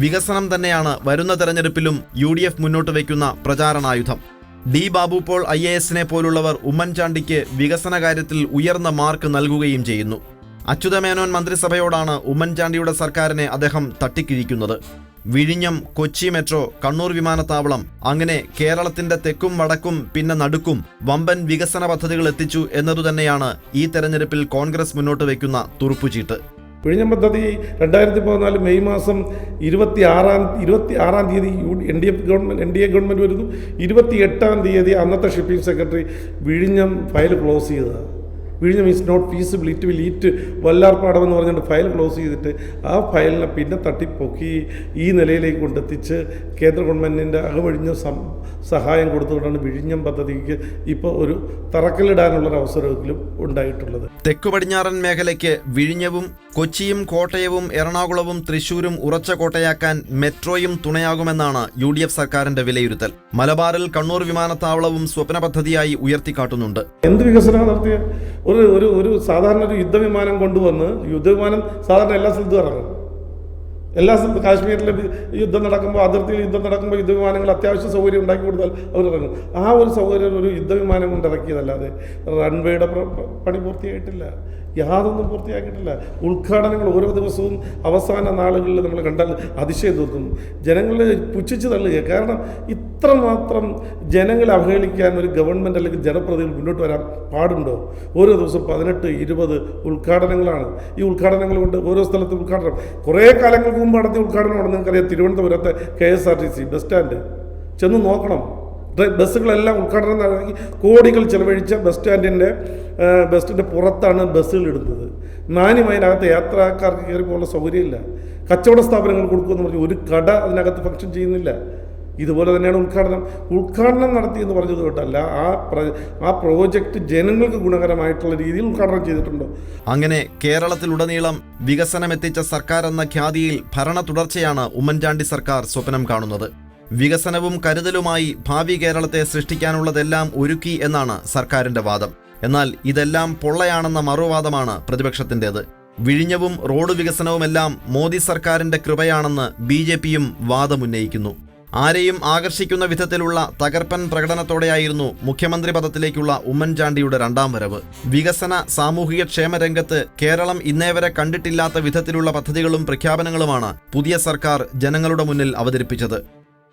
വികസനം തന്നെയാണ് വരുന്ന തെരഞ്ഞെടുപ്പിലും യു ഡി എഫ് മുന്നോട്ട് വയ്ക്കുന്ന പ്രചാരണായുധം. D Babu Paul I A എസിനെ പോലുള്ളവർ ഉമ്മൻചാണ്ടിക്ക് വികസന കാര്യത്തിൽ ഉയർന്ന മാർക്ക് നൽകുകയും ചെയ്യുന്നു. അച്യുതമേനോൻ മന്ത്രിസഭയോടാണ് ഉമ്മൻചാണ്ടിയുടെ സർക്കാരിനെ അദ്ദേഹം തട്ടിക്കിഴിക്കുന്നത്. വിഴിഞ്ഞം കൊച്ചി മെട്രോ കണ്ണൂർ വിമാനത്താവളം അങ്ങനെ കേരളത്തിന്റെ തെക്കും വടക്കും പിന്നെ നടുക്കും വമ്പൻ വികസന പദ്ധതികൾ എത്തിച്ചു എന്നതുതന്നെയാണ് ഈ തെരഞ്ഞെടുപ്പിൽ കോൺഗ്രസ് മുന്നോട്ട് വയ്ക്കുന്ന തുറുപ്പുചീട്ട്. വിഴിഞ്ഞം പദ്ധതി രണ്ടായിരത്തി പതിനാല് മെയ് മാസം ഇരുപത്തി ആറാം ഇരുപത്തി ആറാം തീയതി U N D F government N D A government വരുന്നു. ഇരുപത്തി എട്ടാം തീയതി അന്നത്തെ ഷിപ്പിംഗ് സെക്രട്ടറി വിഴിഞ്ഞം ഫയൽ ക്ലോസ് ചെയ്തതാണ്. വിഴിഞ്ഞം is not feasible it will eat Vallarpadam എന്ന് പറഞ്ഞുകൊണ്ട് ഫയൽ ക്ലോസ് ചെയ്തിട്ട് ആ ഫയലിനെ പിന്നെ തട്ടിപ്പൊക്കി ഈ നിലയിലേക്ക് കൊണ്ടെത്തിച്ച് കേന്ദ്ര ഗവൺമെന്റിന്റെ അകവഴിഞ്ഞ സഹായം കൊടുത്തുകൊണ്ടാണ് വിഴിഞ്ഞം പദ്ധതിക്ക് ഇപ്പോൾ ഒരു തറക്കല്ലിടാനുള്ളൊരു അവസരമെങ്കിലും ഉണ്ടായിട്ടുള്ളത്. തെക്കു പടിഞ്ഞാറൻ മേഖലയ്ക്ക് വിഴിഞ്ഞവും കൊച്ചിയും കോട്ടയവും എറണാകുളവും തൃശൂരും ഉറച്ച കോട്ടയാക്കാൻ മെട്രോയും തുണയാകുമെന്നാണ് യു ഡി എഫ് സർക്കാരിന്റെ വിലയിരുത്തൽ. മലബാറിൽ കണ്ണൂർ വിമാനത്താവളവും സ്വപ്ന പദ്ധതിയായി ഉയർത്തിക്കാട്ടുന്നുണ്ട്. എന്ത് വികസനം നടത്തിയ ഒരു ഒരു ഒരു സാധാരണ ഒരു യുദ്ധവിമാനം കൊണ്ടുവന്ന് യുദ്ധവിമാനം സാധാരണ എല്ലാ സ്ഥലത്തും ഇറങ്ങും എല്ലാ സ്ഥലത്തും കാശ്മീരിലെ യുദ്ധം നടക്കുമ്പോൾ അതിർത്തിയിൽ യുദ്ധം നടക്കുമ്പോൾ യുദ്ധവിമാനങ്ങൾ അത്യാവശ്യ സൗകര്യം ഉണ്ടാക്കി കൊടുത്താൽ അവർ ഇറങ്ങും. ആ ഒരു സൗകര്യം ഒരു യുദ്ധവിമാനം കൊണ്ട് ഇറക്കിയതല്ലാതെ റൺവേയുടെ പണി പൂർത്തിയായിട്ടില്ല. യാതൊന്നും പൂർത്തിയാക്കിയിട്ടില്ല. ഉദ്ഘാടനങ്ങൾ ഓരോ ദിവസവും അവസാന നാളുകളിൽ നമ്മൾ കണ്ടാൽ അതിശയം തോന്നും. ജനങ്ങളെ പുച്ഛിച്ച് തള്ളുക കാരണം ഇത്രമാത്രം ജനങ്ങളെ അവഹേളിക്കാൻ ഒരു ഗവൺമെന്റ് അല്ലെങ്കിൽ ജനപ്രതിനിധികൾ മുന്നോട്ട് വരാൻ പാടുണ്ടോ? ഓരോ ദിവസം പതിനെട്ട് ഇരുപത് ഉദ്ഘാടനങ്ങളാണ്. ഈ ഉദ്ഘാടനങ്ങൾ കൊണ്ട് ഓരോ സ്ഥലത്തും ഉദ്ഘാടനം. കുറേ കാലങ്ങൾക്ക് മുമ്പ് നടത്തിയ ഉദ്ഘാടനമാണ് നിങ്ങൾക്കറിയാം? തിരുവനന്തപുരത്തെ K S R T C bus stand ചെന്ന് നോക്കണം. ബസ്സുകളെല്ലാം ഉദ്ഘാടനം നടത്തി കോടികൾ ചെലവഴിച്ച ബസ് സ്റ്റാൻഡിന്റെ ബസ്സിന്റെ പുറത്താണ് ബസ്സുകൾ ഇടുന്നത്. നാല് അതിനകത്ത് യാത്രക്കാർക്ക് കയറി പോകാനുള്ള സൗകര്യമില്ല. കച്ചവട സ്ഥാപനങ്ങൾ കൊടുക്കുമെന്ന് പറഞ്ഞ് ഒരു കട അതിനകത്ത് ഫംഗ്ഷൻ ചെയ്യുന്നില്ല. ഇതുപോലെ തന്നെയാണ് ഉദ്ഘാടനം. ഉദ്ഘാടനം നടത്തി എന്ന് പറഞ്ഞത് കേട്ടല്ല ആ ആ പ്രോജക്റ്റ് ജനങ്ങൾക്ക് ഗുണകരമായിട്ടുള്ള രീതിയിൽ ഉദ്ഘാടനം ചെയ്തിട്ടുണ്ടോ. അങ്ങനെ കേരളത്തിലുടനീളം വികസനം എത്തിച്ച സർക്കാർ എന്ന ഖ്യാതിയിൽ ഭരണ തുടർച്ചയാണ് ഉമ്മൻചാണ്ടി സർക്കാർ സ്വപ്നം കാണുന്നത്. വികസനവും കരുതലുമായി ഭാവി കേരളത്തെ സൃഷ്ടിക്കാനുള്ളതെല്ലാം ഒരുക്കി എന്നാണ് സർക്കാരിന്റെ വാദം. എന്നാൽ ഇതെല്ലാം പൊള്ളയാണെന്ന മറുവാദമാണ് പ്രതിപക്ഷത്തിന്റെത് വിഴിഞ്ഞവും റോഡ് വികസനവുമെല്ലാം മോദി സർക്കാരിന്റെ കൃപയാണെന്ന് ബി വാദമുന്നയിക്കുന്നു. ആരെയും ആകർഷിക്കുന്ന വിധത്തിലുള്ള തകർപ്പൻ പ്രകടനത്തോടെയായിരുന്നു മുഖ്യമന്ത്രി പദത്തിലേക്കുള്ള ഉമ്മൻചാണ്ടിയുടെ രണ്ടാം വരവ്. വികസന സാമൂഹിക ക്ഷേമ രംഗത്ത് കേരളം ഇന്നേവരെ കണ്ടിട്ടില്ലാത്ത വിധത്തിലുള്ള പദ്ധതികളും പ്രഖ്യാപനങ്ങളുമാണ് പുതിയ സർക്കാർ ജനങ്ങളുടെ മുന്നിൽ അവതരിപ്പിച്ചത്.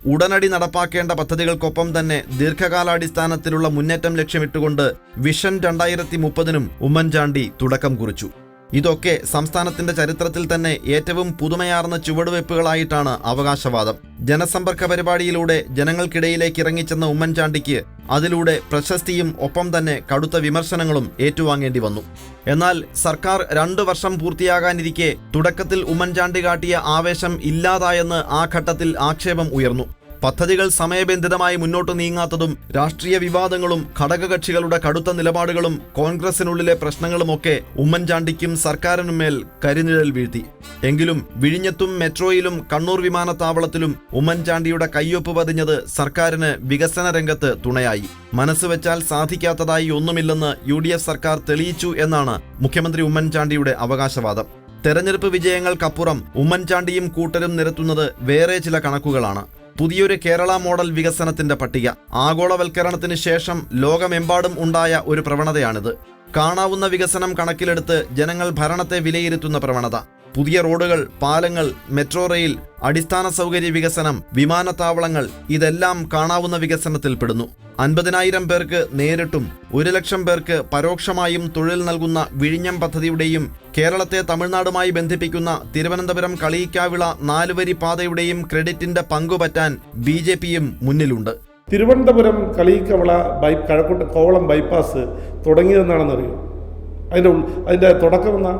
ഉടനടി നടപ്പാക്കേണ്ട പദ്ധതികൾക്കൊപ്പം തന്നെ ദീർഘകാലാടിസ്ഥാനത്തിലുള്ള മുന്നേറ്റം ലക്ഷ്യമിട്ടുകൊണ്ട് വിഷൻ രണ്ടായിരത്തി മുപ്പതിനും ഉമ്മൻചാണ്ടി തുടക്കം കുറിച്ചു. ഇതൊക്കെ സംസ്ഥാനത്തിന്റെ ചരിത്രത്തിൽ തന്നെ ഏറ്റവും പുതുമയാർന്ന ചുവടുവയ്പ്പുകളായിട്ടാണ് അവകാശവാദം. ജനസമ്പർക്ക പരിപാടിയിലൂടെ ജനങ്ങൾക്കിടയിലേക്ക് ഇറങ്ങിച്ചെന്ന ഉമ്മൻചാണ്ടിക്ക് അതിലൂടെ പ്രശസ്തിയും ഒപ്പം തന്നെ കടുത്ത വിമർശനങ്ങളും ഏറ്റുവാങ്ങേണ്ടി വന്നു. എന്നാൽ സർക്കാർ രണ്ടു വർഷം പൂർത്തിയാകാനിരിക്കെ തുടക്കത്തിൽ ഉമ്മൻചാണ്ടി കാട്ടിയ ആവേശം ഇല്ലാതായെന്ന് ആ ഘട്ടത്തിൽ ആക്ഷേപം ഉയർന്നു. പദ്ധതികൾ സമയബന്ധിതമായി മുന്നോട്ട് നീങ്ങാത്തതും രാഷ്ട്രീയ വിവാദങ്ങളും ഘടകകക്ഷികളുടെ കടുത്ത നിലപാടുകളും കോൺഗ്രസിനുള്ളിലെ പ്രശ്നങ്ങളുമൊക്കെ ഉമ്മൻചാണ്ടിക്കും സർക്കാരിനും മേൽ കരിനിഴൽ വീഴ്ത്തി. എങ്കിലും വിഴിഞ്ഞത്തും മെട്രോയിലും കണ്ണൂർ വിമാനത്താവളത്തിലും ഉമ്മൻചാണ്ടിയുടെ കയ്യൊപ്പ് പതിഞ്ഞത് സർക്കാരിന് വികസന രംഗത്ത് തുണയായി. മനസ്സ് വെച്ചാൽ സാധിക്കാത്തതായി ഒന്നുമില്ലെന്ന് യു സർക്കാർ തെളിയിച്ചു എന്നാണ് മുഖ്യമന്ത്രി ഉമ്മൻചാണ്ടിയുടെ അവകാശവാദം. തെരഞ്ഞെടുപ്പ് വിജയങ്ങൾക്കപ്പുറം ഉമ്മൻചാണ്ടിയും കൂട്ടരും നിരത്തുന്നത് വേറെ ചില കണക്കുകളാണ്. പുതിയൊരു കേരള മോഡൽ വികസനത്തിന്റെ പട്ടിക. ആഗോളവൽക്കരണത്തിന് ശേഷം ലോകമെമ്പാടും ഉണ്ടായ ഒരു പ്രവണതയാണിത്. കാണാവുന്ന വികസനം കണക്കിലെടുത്ത് ജനങ്ങൾ ഭരണത്തെ വിലയിരുത്തുന്ന പ്രവണത. പുതിയ റോഡുകൾ പാലങ്ങൾ മെട്രോ റെയിൽ അടിസ്ഥാന സൗകര്യ വികസനം വിമാനത്താവളങ്ങൾ ഇതെല്ലാം കാണാവുന്ന വികസനത്തിൽ പെടുന്നു അൻപതിനായിരം പേർക്ക് നേരിട്ടും ഒരു ലക്ഷം പേർക്ക് പരോക്ഷമായും തൊഴിൽ നൽകുന്ന വിഴിഞ്ഞം പദ്ധതിയുടെയും കേരളത്തെ തമിഴ്നാടുമായി ബന്ധിപ്പിക്കുന്ന തിരുവനന്തപുരം കളിയിക്കാവിള നാലുവരി പാതയുടെയും ക്രെഡിറ്റിന്റെ പങ്കുപറ്റാൻ ബി ജെ പിയും മുന്നിലുണ്ട്. തിരുവനന്തപുരം കളിയിക്കവള ബൈ കഴക്കൂട്ട കോവളം ബൈപ്പാസ് തുടങ്ങിയതെന്നാണെന്നറിയോ അതിന്റെ അതിന്റെ തുടക്കം എന്നാ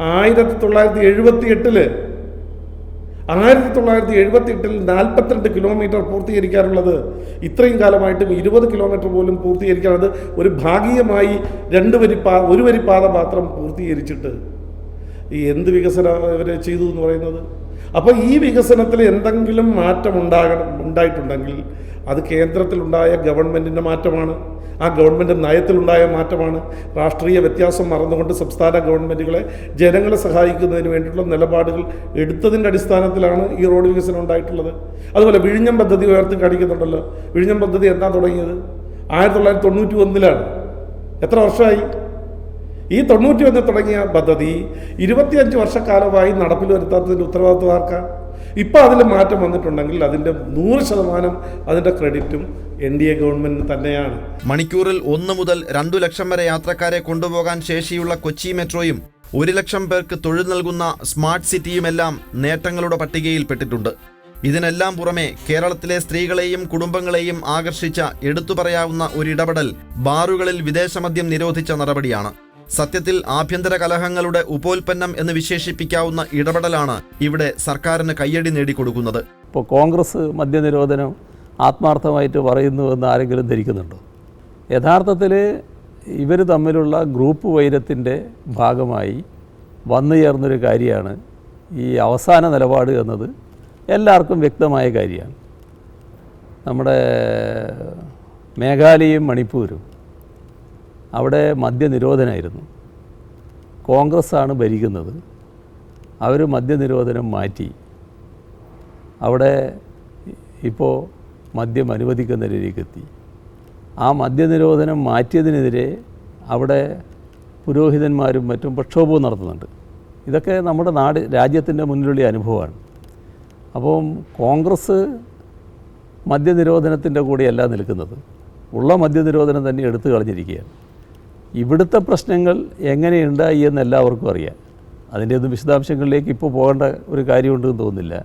ആയിരത്തി തൊള്ളായിരത്തി എഴുപത്തി എട്ടിൽ ആയിരത്തി തൊള്ളായിരത്തി എഴുപത്തി എട്ടിൽ നാൽപ്പത്തിരണ്ട് കിലോമീറ്റർ പൂർത്തീകരിക്കാറുള്ളത് ഇത്രയും കാലമായിട്ടും ഇരുപത് കിലോമീറ്റർ പോലും പൂർത്തീകരിക്കാറത് ഒരു ഭാഗികമായി രണ്ട് വരി പാ ഒരു വരി പാത മാത്രം പൂർത്തീകരിച്ചിട്ട് ഈ എന്ത് വികസനം ഇവർ ചെയ്തു എന്ന് പറയുന്നത്? അപ്പോൾ ഈ വികസനത്തിൽ എന്തെങ്കിലും മാറ്റം ഉണ്ടാകണം ഉണ്ടായിട്ടുണ്ടെങ്കിൽ അത് കേന്ദ്രത്തിലുണ്ടായ ഗവൺമെന്റിന്റെ മാറ്റമാണ്. ആ ഗവൺമെന്റ് നയത്തിലുണ്ടായ മാറ്റമാണ്. രാഷ്ട്രീയ വ്യത്യാസം മറന്നുകൊണ്ട് സംസ്ഥാന ഗവൺമെന്റുകളെ ജനങ്ങളെ സഹായിക്കുന്നതിന് വേണ്ടിയിട്ടുള്ള നിലപാടുകൾ എടുത്തതിന്റെ അടിസ്ഥാനത്തിലാണ് ഈ റോഡ് വികസനം ഉണ്ടായിട്ടുള്ളത്. അതുപോലെ വിഴിഞ്ഞം പദ്ധതി ഉയർത്തി കാണിക്കുന്നുണ്ടല്ലോ. വിഴിഞ്ഞം പദ്ധതി എന്നാ തുടങ്ങിയത്? ആയിരത്തി തൊള്ളായിരത്തി തൊണ്ണൂറ്റി ഒന്നിലാണ്. എത്ര വർഷമായി? ഈ തൊണ്ണൂറ്റി ഒന്ന് തുടങ്ങിയ പദ്ധതി ഇരുപത്തിയഞ്ച് വർഷക്കാലമായി നടപ്പിൽ വരുത്താത്തതിന്റെ ഉത്തരവാദിത്വം ആർക്കാണ് ഇപ്പോൾ അതിൽ മാറ്റം വന്നിട്ടുണ്ടെങ്കിൽ അതിന്റെ നൂറ് ശതമാനം അതിന്റെ ക്രെഡിറ്റും എൻ ഡി എ ഗവൺമെന്റിന് തന്നെയാണ്. മണിക്കൂറിൽ ഒന്ന് മുതൽ രണ്ടു ലക്ഷം വരെ യാത്രക്കാരെ കൊണ്ടുപോകാൻ ശേഷിയുള്ള കൊച്ചി മെട്രോയും ഒരു ലക്ഷം പേർക്ക് തൊഴിൽ നൽകുന്ന സ്മാർട്ട് സിറ്റിയുമെല്ലാം നേട്ടങ്ങളുടെ പട്ടികയിൽപ്പെട്ടിട്ടുണ്ട് ഇതിനെല്ലാം പുറമെ കേരളത്തിലെ സ്ത്രീകളെയും കുടുംബങ്ങളെയും ആകർഷിച്ച എടുത്തു പറയാവുന്ന ഒരു ഇടപെടൽ ബാറുകളിൽ വിദേശമദ്യം നിരോധിച്ച നടപടിയാണ്. സത്യത്തിൽ ആഭ്യന്തര കലഹങ്ങളുടെ ഉപോൽപ്പന്നം എന്ന് വിശേഷിപ്പിക്കാവുന്ന ഇടപെടലാണ് ഇവിടെ സർക്കാരിന് കയ്യടി നേടിക്കൊടുക്കുന്നത്. ഇപ്പോൾ കോൺഗ്രസ് മദ്യനിരോധനം ആത്മാർത്ഥമായിട്ട് പറയുന്നു എന്ന് ആരെങ്കിലും ധരിക്കുന്നുണ്ടോ? യഥാർത്ഥത്തിൽ ഇവർ തമ്മിലുള്ള ഗ്രൂപ്പ് വൈരത്തിന്റെ ഭാഗമായി വന്നു ചേർന്നൊരു കാര്യമാണ് ഈ അവസാന നിലപാട് എന്നത് എല്ലാവർക്കും വ്യക്തമായ കാര്യമാണ്. നമ്മുടെ മേഘാലയയും മണിപ്പൂരും അവിടെ മദ്യനിരോധനമായിരുന്നു കോൺഗ്രസ്സാണ് ഭരിക്കുന്നത്. അവർ മദ്യനിരോധനം മാറ്റി. അവിടെ ഇപ്പോൾ മദ്യം അനുവദിക്കുന്ന രീതിക്ക് എത്തി. ആ മദ്യനിരോധനം മാറ്റിയതിനെതിരെ അവിടെ പുരോഹിതന്മാരും മറ്റും പ്രക്ഷോഭവും നടത്തുന്നുണ്ട്. ഇതൊക്കെ നമ്മുടെ നാട് രാജ്യത്തിന്റെ മുന്നിലുള്ള അനുഭവമാണ്. അപ്പം കോൺഗ്രസ് മദ്യനിരോധനത്തിന്റെ കൂടെയല്ല നിൽക്കുന്നത്. ഉള്ള മദ്യനിരോധനം തന്നെ എടുത്തു കളഞ്ഞിരിക്കുകയാണ്. ഇവിടുത്തെ പ്രശ്നങ്ങൾ എങ്ങനെയുണ്ടായി എന്ന് എല്ലാവർക്കും അറിയാം. അതിന്റെ ഒന്നും വിശദാംശങ്ങളിലേക്ക് ഇപ്പോൾ പോകേണ്ട ഒരു കാര്യമുണ്ടെന്ന് തോന്നുന്നില്ല.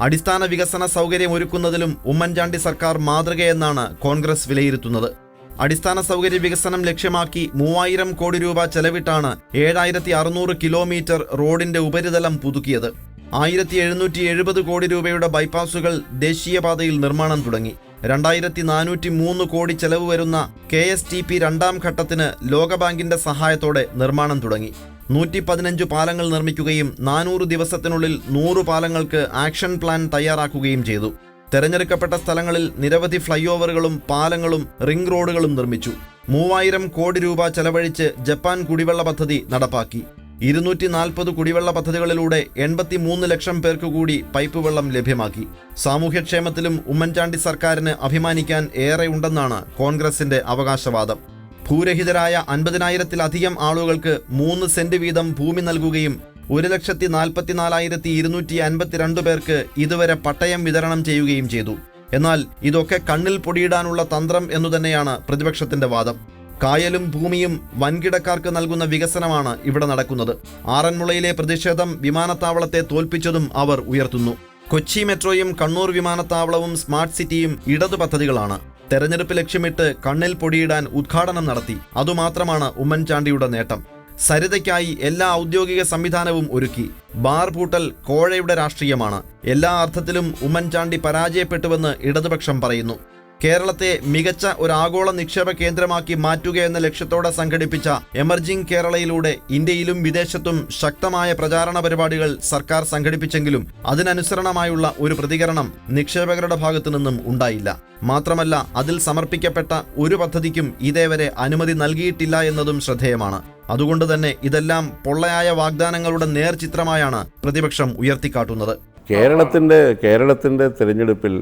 അടിസ്ഥാന വികസന സൗകര്യം ഒരുക്കുന്നതിലും ഉമ്മൻചാണ്ടി സർക്കാർ മാതൃകയെന്നാണ് കോൺഗ്രസ് വിലയിരുത്തുന്നത്. അടിസ്ഥാന സൗകര്യ വികസനം ലക്ഷ്യമാക്കി മൂവായിരം കോടി രൂപ ചെലവിട്ടാണ് ഏഴായിരത്തി അറുന്നൂറ് കിലോമീറ്റർ റോഡിന്റെ ഉപരിതലം പുതുക്കിയത്. ആയിരത്തി എഴുന്നൂറ്റി എഴുപത് കോടി രൂപയുടെ ബൈപ്പാസുകൾ ദേശീയപാതയിൽ നിർമ്മാണം തുടങ്ങി. രണ്ടായിരത്തി നാനൂറ്റി മൂന്ന് കോടി ചെലവ് വരുന്ന കെ എസ് ടി പി രണ്ടാം ഘട്ടത്തിന് ലോകബാങ്കിന്റെ സഹായത്തോടെ നിർമ്മാണം തുടങ്ങി. നൂറ്റി പതിനഞ്ച് പാലങ്ങൾ നിർമ്മിക്കുകയും നാനൂറ് ദിവസത്തിനുള്ളിൽ നൂറ് പാലങ്ങൾക്ക് ആക്ഷൻ പ്ലാൻ തയ്യാറാക്കുകയും ചെയ്തു. തെരഞ്ഞെടുക്കപ്പെട്ട സ്ഥലങ്ങളിൽ നിരവധി ഫ്ലൈഓവറുകളും പാലങ്ങളും റിംഗ് റോഡുകളും നിർമ്മിച്ചു. മൂവായിരം കോടി രൂപ ചെലവഴിച്ച് ജപ്പാൻ കുടിവെള്ള പദ്ധതി നടപ്പാക്കി. ഇരുന്നൂറ്റി നാൽപ്പത് കുടിവെള്ള പദ്ധതികളിലൂടെ എൺപത്തി മൂന്ന് ലക്ഷം പേർക്ക് കൂടി പൈപ്പ് വെള്ളം ലഭ്യമാക്കി. സാമൂഹ്യക്ഷേമത്തിലും ഉമ്മൻചാണ്ടി സർക്കാരിന് അഭിമാനിക്കാൻ ഏറെ ഉണ്ടെന്നാണ് കോൺഗ്രസിന്റെ അവകാശവാദം. ഭൂരഹിതരായ അൻപതിനായിരത്തിലധികം ആളുകൾക്ക് മൂന്ന് സെന്റ് വീതം ഭൂമി നൽകുകയും ഒരു ലക്ഷത്തി നാൽപ്പത്തിനാലായിരത്തി ഇരുന്നൂറ്റി അൻപത്തിരണ്ട് പേർക്ക് ഇതുവരെ പട്ടയം വിതരണം ചെയ്യുകയും ചെയ്തു. എന്നാൽ ഇതൊക്കെ കണ്ണിൽ പൊടിയിടാനുള്ള തന്ത്രം എന്നു തന്നെയാണ് പ്രതിപക്ഷത്തിന്റെ വാദം. കായലും ഭൂമിയും വൻകിടക്കാർക്ക് നൽകുന്ന വികസനമാണ് ഇവിടെ നടക്കുന്നത്. ആറന്മുളയിലെ പ്രതിഷേധം വിമാനത്താവളത്തെ തോൽപ്പിച്ചതും അവർ ഉയർത്തുന്നു. കൊച്ചി മെട്രോയും കണ്ണൂർ വിമാനത്താവളവും സ്മാർട്ട് സിറ്റിയും ഇടതു പദ്ധതികളാണ്. തെരഞ്ഞെടുപ്പ് ലക്ഷ്യമിട്ട് കണ്ണിൽ പൊടിയിടാൻ ഉദ്ഘാടനം നടത്തി. അതുമാത്രമാണ് ഉമ്മൻചാണ്ടിയുടെ നേട്ടം. സരിതയ്ക്കായി എല്ലാ ഔദ്യോഗിക സംവിധാനവും ഒരുക്കി. ബാർ പൂട്ടൽ കോഴയുടെ രാഷ്ട്രീയമാണ്. എല്ലാ അർത്ഥത്തിലും ഉമ്മൻചാണ്ടി പരാജയപ്പെട്ടുവെന്ന് ഇടതുപക്ഷം പറയുന്നു. കേരളത്തെ മികച്ച ഒരു ആഗോള നിക്ഷേപ കേന്ദ്രമാക്കി മാറ്റുക എന്ന ലക്ഷ്യത്തോടെ സംഘടിപ്പിച്ച എമർജിംഗ് കേരളയിലൂടെ ഇന്ത്യയിലും വിദേശത്തും ശക്തമായ പ്രചാരണ പരിപാടികൾ സർക്കാർ സംഘടിപ്പിച്ചെങ്കിലും അതിനനുസരണമായുള്ള ഒരു പ്രതികരണം നിക്ഷേപകരുടെ ഭാഗത്തു നിന്നും ഉണ്ടായില്ല. മാത്രമല്ല അതിൽ സമർപ്പിക്കപ്പെട്ട ഒരു പദ്ധതിക്കും ഇതേവരെ അനുമതി നൽകിയിട്ടില്ല എന്നതും ശ്രദ്ധേയമാണ്. അതുകൊണ്ട് തന്നെ ഇതെല്ലാം പൊള്ളയായ വാഗ്ദാനങ്ങളുടെ നേർചിത്രമായാണ് പ്രതിപക്ഷം ഉയർത്തിക്കാട്ടുന്നത്. കേരളത്തിന്റെ കേരളത്തിന്റെ തിരഞ്ഞെടുപ്പിൽ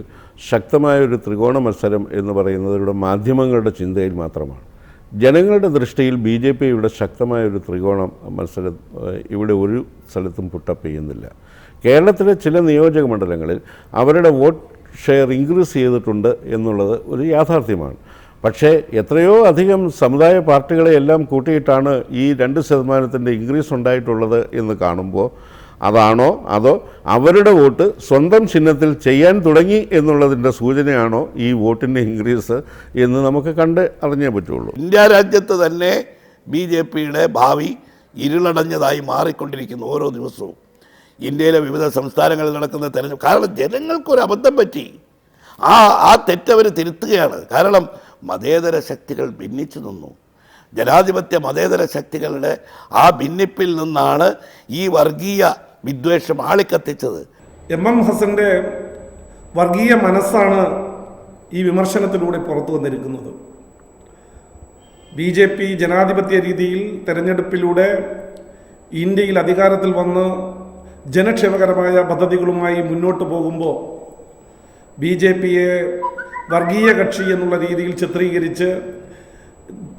ശക്തമായ ഒരു ത്രികോണ മത്സരം എന്ന് പറയുന്നത് ഇവിടെ മാധ്യമങ്ങളുടെ ചിന്തയിൽ മാത്രമാണ്. ജനങ്ങളുടെ ദൃഷ്ടിയിൽ ബി ജെ പി ഇവിടെ ശക്തമായ ശക്തമായൊരു ത്രികോണ മത്സരം ഇവിടെ ഒരു സ്ഥലത്തും പുട്ടപ്പ് ചെയ്യുന്നില്ല. കേരളത്തിലെ ചില നിയോജക മണ്ഡലങ്ങളിൽ അവരുടെ വോട്ട് ഷെയർ ഇൻക്രീസ് ചെയ്തിട്ടുണ്ട് എന്നുള്ളത് ഒരു യാഥാർത്ഥ്യമാണ്. പക്ഷേ എത്രയോ അധികം സമുദായ പാർട്ടികളെ എല്ലാം കൂട്ടിയിട്ടാണ് ഈ രണ്ട് ശതമാനത്തിന്റെ ഇൻക്രീസ് ഉണ്ടായിട്ടുള്ളത് എന്ന് കാണുമ്പോൾ അതാണോ? അതോ അവരുടെ വോട്ട് സ്വന്തം ചിഹ്നത്തിൽ ചെയ്യാൻ തുടങ്ങി എന്നുള്ളതിന്റെ സൂചനയാണോ ഈ വോട്ടിന്റെ ഇൻക്രീസ് എന്ന് നമുക്ക് കണ്ട് അറിഞ്ഞേ പറ്റുള്ളൂ. ഇന്ത്യ രാജ്യത്ത് തന്നെ ബി ജെ പിയുടെ ഭാവി ഇരുളടഞ്ഞതായി മാറിക്കൊണ്ടിരിക്കുന്നു ഓരോ ദിവസവും. ഇന്ത്യയിലെ വിവിധ സംസ്ഥാനങ്ങളിൽ നടക്കുന്ന തെരഞ്ഞെടുപ്പ് കാരണം ജനങ്ങൾക്കൊരു അബദ്ധം പറ്റി. ആ ആ തെറ്റവർ തിരുത്തുകയാണ്. കാരണം മതേതര ശക്തികൾ ഭിന്നിച്ചു നിന്നു. ജനാധിപത്യ മതേതര ശക്തികളുടെ ആ ഭിന്നിപ്പിൽ നിന്നാണ് ഈ വർഗീയ വിദ്വേഷം ആളിക്കത്തിച്ചത്. എം എം ഹസന്റെ വർഗീയ മനസ്സാണ് ഈ വിമർശനത്തിലൂടെ പുറത്തു വന്നിരിക്കുന്നത്. ബി ജെ പി ജനാധിപത്യ രീതിയിൽ തെരഞ്ഞെടുപ്പിലൂടെ ഇന്ത്യയിൽ അധികാരത്തിൽ വന്ന് ജനക്ഷേമകരമായ പദ്ധതികളുമായി മുന്നോട്ട് പോകുമ്പോൾ ബി ജെ പിയെ വർഗീയ കക്ഷി എന്നുള്ള രീതിയിൽ ചിത്രീകരിച്ച്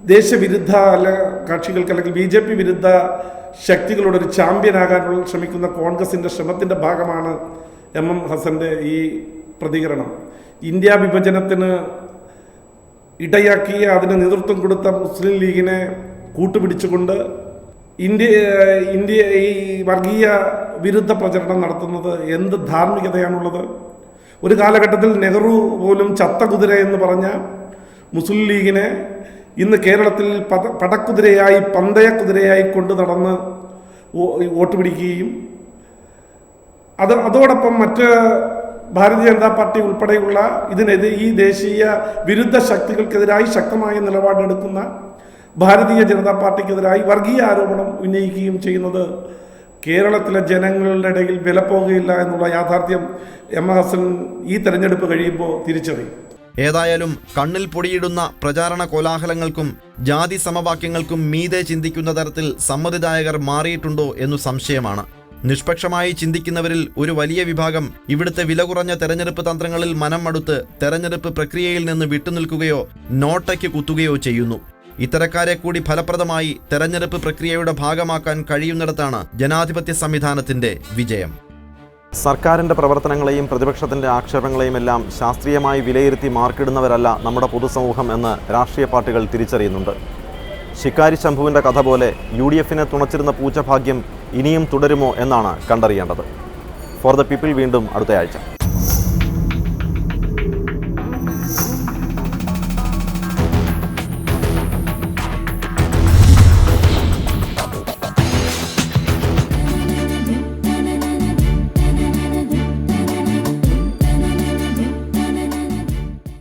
ദേശവിരുദ്ധ അല്ല കക്ഷികൾക്ക് അല്ലെങ്കിൽ ബി ജെ പി വിരുദ്ധ ശക്തികളുടെ ഒരു ചാമ്പ്യനാകാനുള്ള ശ്രമിക്കുന്ന കോൺഗ്രസിന്റെ ശ്രമത്തിന്റെ ഭാഗമാണ് എം എം ഹസന്റെ ഈ പ്രതികരണം. ഇന്ത്യ വിഭജനത്തിന് ഇടയാക്കി അതിന് നേതൃത്വം കൊടുത്ത മുസ്ലിം ലീഗിനെ കൂട്ടുപിടിച്ചുകൊണ്ട് ഇന്ത്യ ഇന്ത്യ ഈ വർഗീയ വിരുദ്ധ പ്രചരണം നടത്തുന്നത് എന്ത് ധാർമ്മികതയാണുള്ളത്? ഒരു കാലഘട്ടത്തിൽ നെഹ്റു പോലും ചത്ത കുതിര എന്ന് പറഞ്ഞ മുസ്ലിം ലീഗിനെ ഇന്ന് കേരളത്തിൽ പത പടക്കുതിരയായി പന്തയക്കുതിരയായി കൊണ്ട് നടന്ന് വോട്ട് പിടിക്കുകയും അത് അതോടൊപ്പം മറ്റ് ഭാരതീയ ജനതാ പാർട്ടി ഉൾപ്പെടെയുള്ള ഇതിനെതിരെ ഈ ദേശീയ വിരുദ്ധ ശക്തികൾക്കെതിരായി ശക്തമായ നിലപാടെടുക്കുന്ന ഭാരതീയ ജനതാ പാർട്ടിക്കെതിരായി വർഗീയ ആരോപണം ഉന്നയിക്കുകയും ചെയ്യുന്നത് കേരളത്തിലെ ജനങ്ങളുടെ ഇടയിൽ വില പോകുകയില്ല എന്നുള്ള യാഥാർത്ഥ്യം എം ഹസൻ ഈ തെരഞ്ഞെടുപ്പ് കഴിയുമ്പോൾ തിരിച്ചറിയും. ഏതായാലും കണ്ണിൽ പൊടിയിടുന്ന പ്രചാരണ കോലാഹലങ്ങൾക്കും ജാതി സമവാക്യങ്ങൾക്കും മീതെ ചിന്തിക്കുന്ന തരത്തിൽ സമ്മതിദായകർ മാറിയിട്ടുണ്ടോ എന്നു സംശയമാണ്. നിഷ്പക്ഷമായി ചിന്തിക്കുന്നവരിൽ ഒരു വലിയ വിഭാഗം ഇവിടുത്തെ വില കുറഞ്ഞ തെരഞ്ഞെടുപ്പ് തന്ത്രങ്ങളിൽ മനം മടുത്ത് തെരഞ്ഞെടുപ്പ് പ്രക്രിയയിൽ നിന്ന് വിട്ടുനിൽക്കുകയോ നോട്ടയ്ക്ക് കുത്തുകയോ ചെയ്യുന്നു. ഇത്തരക്കാരെ കൂടി ഫലപ്രദമായി തെരഞ്ഞെടുപ്പ് പ്രക്രിയയുടെ ഭാഗമാക്കാൻ കഴിയുന്നിടത്താണ് ജനാധിപത്യ സംവിധാനത്തിന്റെ വിജയം. സർക്കാരിന്റെ പ്രവർത്തനങ്ങളെയും പ്രതിപക്ഷത്തിന്റെ ആക്ഷേപങ്ങളെയും എല്ലാം ശാസ്ത്രീയമായി വിലയിരുത്തി മാർക്കിടുന്നവരല്ല നമ്മുടെ പൊതുസമൂഹം എന്ന് രാഷ്ട്രീയ പാർട്ടികൾ തിരിച്ചറിയുന്നുണ്ട്. ശിക്കാരി ശംഭുവിന്റെ കഥ പോലെ യു ഡി എഫിനെ തുണച്ചിരുന്ന പൂച്ചഭാഗ്യം ഇനിയും തുടരുമോ എന്നാണ് കണ്ടറിയേണ്ടത്. ഫോർ ദ പീപ്പിൾ വീണ്ടും അടുത്തയാഴ്ച.